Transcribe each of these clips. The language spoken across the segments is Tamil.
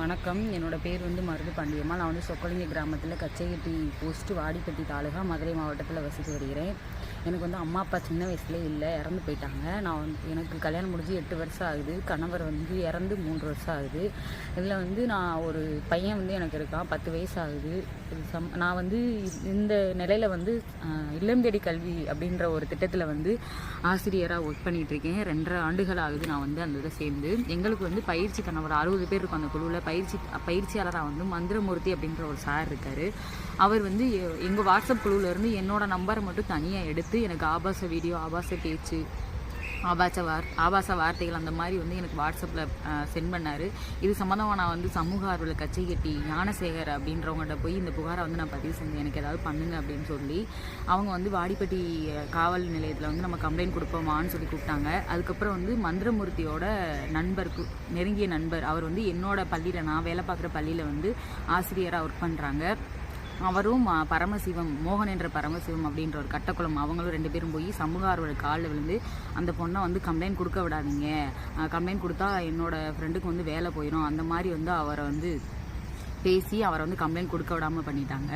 வணக்கம். என்னோட பேர் வந்து மருது பாண்டியம்மா. நான் வந்து சொக்கலிங்க கிராமத்தில் கச்சையட்டி போஸ்ட் வாடிப்பட்டி தாலுகா மதுரை மாவட்டத்தில் வசித்து வருகிறேன். எனக்கு வந்து அம்மா அப்பா சின்ன வயசுலேயே இல்லை இறந்து போயிட்டாங்க. நான் வந்து எனக்கு கல்யாணம் முடிஞ்சு எட்டு வருஷம் ஆகுது. கணவர் வந்து இறந்து மூன்று வருஷம் ஆகுது. இதில் வந்து நான் ஒரு பையன் வந்து எனக்கு இருக்கான். பத்து வயசு ஆகுது. சம் நான் வந்து இந்த நிலையில் வந்து இல்லம் தேடி கல்வி அப்படின்ற ஒரு திட்டத்தில் வந்து ஆசிரியராக ஒர்க் பண்ணிகிட்டு இருக்கேன். ரெண்டரை ஆண்டுகள் ஆகுது நான் வந்து அந்த இதை சேர்ந்து. எங்களுக்கு வந்து பயிற்சி கணவர் அறுபது பேர் இருக்கும் அந்த குழுவில். பயிற்சி பயிற்சியாளராக வந்து மந்திரமூர்த்தி அப்படின்ற ஒரு சார் இருக்கார். அவர் வந்து எ- வாட்ஸ்அப் குழுவில் இருந்து நம்பரை மட்டும் தனியாக எடுத்து எனக்கு ஆபாச வீடியோ ஆபாச பேச்சு ஆபாச வார் ஆபாச வார்த்தைகள் அந்த மாதிரி வந்து எனக்கு வாட்ஸ்அப்பில் சென்ட் பண்ணார். இது சம்மந்தமாக நான் வந்து சமூக ஆர்வலர் கட்சிகட்டி ஞானசேகர் அப்படின்றவங்கள்ட்ட போய் இந்த புகாரை வந்து நான் பதிவு செஞ்சேன். எனக்கு ஏதாவது பண்ணுங்க அப்படின்னு சொல்லி அவங்க வந்து வாடிப்பட்டி காவல் நிலையத்தில் வந்து நம்ம கம்ப்ளைண்ட் கொடுப்போமான்னு சொல்லி கூப்பிட்டாங்க. அதுக்கப்புறம் வந்து மந்திரமூர்த்தியோட நண்பர் நெருங்கிய நண்பர் அவர் வந்து என்னோட பள்ளியில் நான் வேலை பார்க்குற பள்ளியில் வந்து ஆசிரியராக ஒர்க் பண்ணுறாங்க அவரும் பரமசிவம் மோகன் என்ற பரமசிவம் அப்படின்ற ஒரு கட்டக்குளம். அவங்களும் ரெண்டு பேரும் போய் சமூக ஆர்வலர் காலில் விழுந்து அந்த பொண்ணை வந்து கம்ப்ளைண்ட் கொடுக்க விடாதீங்க. கம்ப்ளைண்ட் கொடுத்தா என்னோட ஃப்ரெண்டுக்கு வந்து வேலை போயிடும் அந்த மாதிரி வந்து அவரை வந்து பேசி அவரை வந்து கம்ப்ளைண்ட் கொடுக்க விடாமல் பண்ணிட்டாங்க.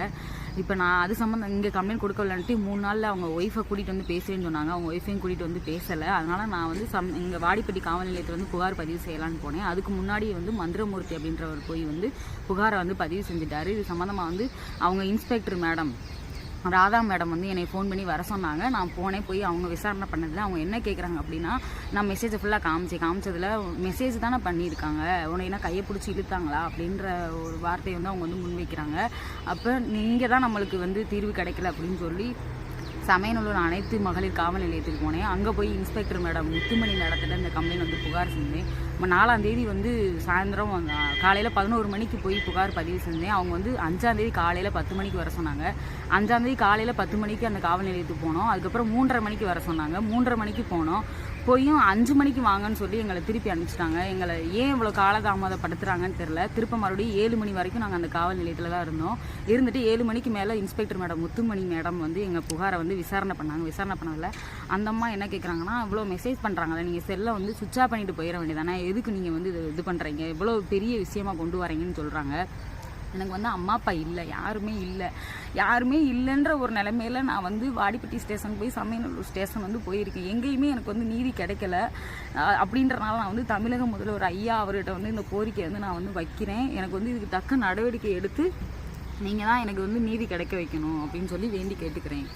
இப்போ நான் அது சம்மந்தம் இங்கே கம்ப்ளைண்ட் கொடுக்க விடலான்ட்டு மூணு நாளில் அவங்க ஒய்ஃபை கூட்டிகிட்டு வந்து பேசுறேன்னு சொன்னாங்க. அவங்க ஒய்ஃபையும் கூட்டிகிட்டு வந்து பேசலை. அதனால் நான் வந்து சம் இங்கே வாடிப்பட்டி காவல் நிலையத்தில் வந்து புகார் பதிவு செய்யலான்னு போனேன். அதுக்கு முன்னாடி வந்து மந்திரமூர்த்தி அப்படின்றவர் போய் வந்து புகாரை வந்து பதிவு செஞ்சுட்டாரு. இது சம்மந்தமாக வந்து அவங்க இன்ஸ்பெக்டர் மேடம் ராதா மேடம் வந்து என்னை ஃபோன் பண்ணி வர சொன்னாங்க. நான் போனேன் போய் அவங்க விசாரணை பண்ணதில் அவங்க என்ன கேட்குறாங்க அப்படின்னா நான் மெசேஜை ஃபுல்லாக காமிச்சேன் காமிச்சதில் மெசேஜ் தானே பண்ணியிருக்காங்க. உன்னை என்ன கையை பிடிச்சி இழுத்தாங்களா அப்படின்ற ஒரு வார்த்தையை வந்து அவங்க வந்து முன்வைக்கிறாங்க. அப்போ நீங்கள் தான் நம்மளுக்கு வந்து தீர்வு கிடைக்கல அப்படின்னு சொல்லி சமயநல்லூர் அனைத்து மகளிர் காவல் நிலையத்துக்கு போனேன். அங்கே போய் இன்ஸ்பெக்டர் மேடம் முத்துமணி மேடத்தில் இந்த கம்ப்ளைண்ட் வந்து புகார் செஞ்சேன் நம்ம வந்து சாயந்தரம் காலையில் பதினோரு மணிக்கு போய் புகார் பதிவு செஞ்சேன். அவங்க வந்து அஞ்சாந்தேதி காலையில் பத்து மணிக்கு வர சொன்னாங்க. அஞ்சாந்தேதி காலையில் பத்து மணிக்கு அந்த காவல் நிலையத்துக்கு போனோம். அதுக்கப்புறம் மூன்றரை மணிக்கு வர சொன்னாங்க. மூன்றரை மணிக்கு போனோம். போயும் அஞ்சு மணிக்கு வாங்கன்னு சொல்லி எங்களை திருப்பி அனுப்பிச்சிட்டாங்க. எங்களை ஏன் இவ்வளோ காலதாமதப்படுத்துகிறாங்கன்னு தெரில திருப்ப மறுபடியும் ஏழு மணி வரைக்கும் நாங்கள் அந்த காவல் நிலையத்தில் தான் இருந்தோம். இருந்துட்டு ஏழு மணிக்கு மேலே இன்ஸ்பெக்டர் மேடம் முத்துமணி மேடம் வந்து எங்கள் புகாரை வந்து விசாரணை பண்ணாங்க. விசாரணை பண்ணதில் அந்த அம்மா என்ன கேட்குறாங்கன்னா இவ்வளோ மெசேஜ் பண்ணுறாங்களே நீங்கள் செல்லை வந்து சுவிட்ச் ஆஃப் பண்ணிட்டு போயிட வேண்டியதானே எதுக்கு நீங்கள் வந்து இது இது பண்ணுறீங்க இவ்வளோ பெரிய விஷயமா கொண்டு வரீங்கன்னு சொல்கிறாங்க எனக்கு வந்து அம்மா அப்பா இல்லை. யாருமே இல்லை. யாருமே இல்லைன்ற ஒரு நிலைமையில நான் வந்து வாடிப்பட்டி ஸ்டேஷன் போய் சமயநல்லூர் ஸ்டேஷன் வந்து போயிருக்கேன். எங்கேயுமே எனக்கு வந்து நீதி கிடைக்கல. அப்படின்றனால நான் வந்து தமிழக முதல்வர் ஐயா அவர்கிட்ட வந்து இந்த கோரிக்கை வந்து நான் வந்து வைக்கிறேன். எனக்கு வந்து இதுக்கு தக்க நடவடிக்கை எடுத்து நீங்கள் தான் எனக்கு வந்து நீதி கிடைக்க வைக்கணும் அப்படின்னு சொல்லி வேண்டி கேட்டுக்கிறேன்.